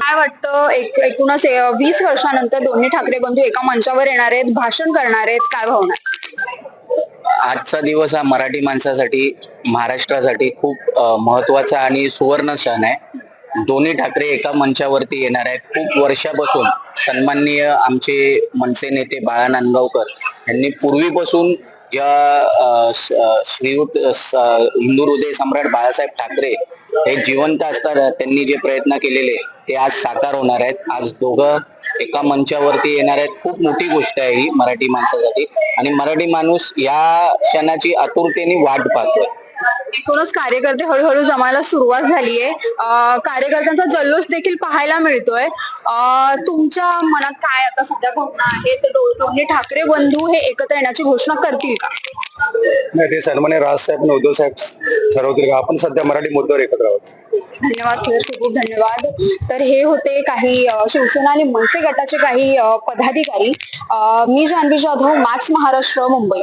काय वाटतं? एक एकूणच वीस वर्षानंतर दोन्ही ठाकरे बंधू एका मंचावर येणार आहेत भाषण करणार आहेत काय भावना आजचा दिवस हा मराठी माणसासाठी महाराष्ट्रासाठी खूप महत्त्वाचा आणि सुवर्ण सण आहे. दोन्ही ठाकरे एका मंचावरती येणार आहेत. खूप वर्षापासून सन्माननीय आमचे मनसे नेते बाळा नांदगावकर यांनी पूर्वीपासून ज्या श्रीयुत हिंदू हृदय सम्राट बाळासाहेब ठाकरे हे जिवंत असताना त्यांनी जे प्रयत्न केलेले ते आज साकार होणार आहेत. आज दोघं एका मंचावरती येणार आहेत. खूप मोठी गोष्ट आहे ही मराठी माणसासाठी. आणि मराठी माणूस या क्षणाची आतुरतेने वाट पाहतोय. एकूणच कार्यकर्ते हळूहळू जमायला सुरुवात झालीये. आहे कार्यकर्त्यांचा जल्लोष देखील पाहायला मिळतोय. तुमच्या मनात काय आता सध्या भावना आहे तर दोन्ही ठाकरे बंधू हे एकत्र येण्याची घोषणा करतील का? नाही ते सन्मान्य राजसाहेब आणि उद्धव साहेब ठरवतील का? आपण सध्या मराठी मुद्द्यावर एकत्र आहोत. धन्यवाद सर खूप खूप धन्यवाद. तर हे होते काही अ, शिवसेना आणि मनसे गटाचे काही अ, पदाधिकारी. अ, मी जान्हवी जाधव मॅक्स महाराष्ट्र मुंबई.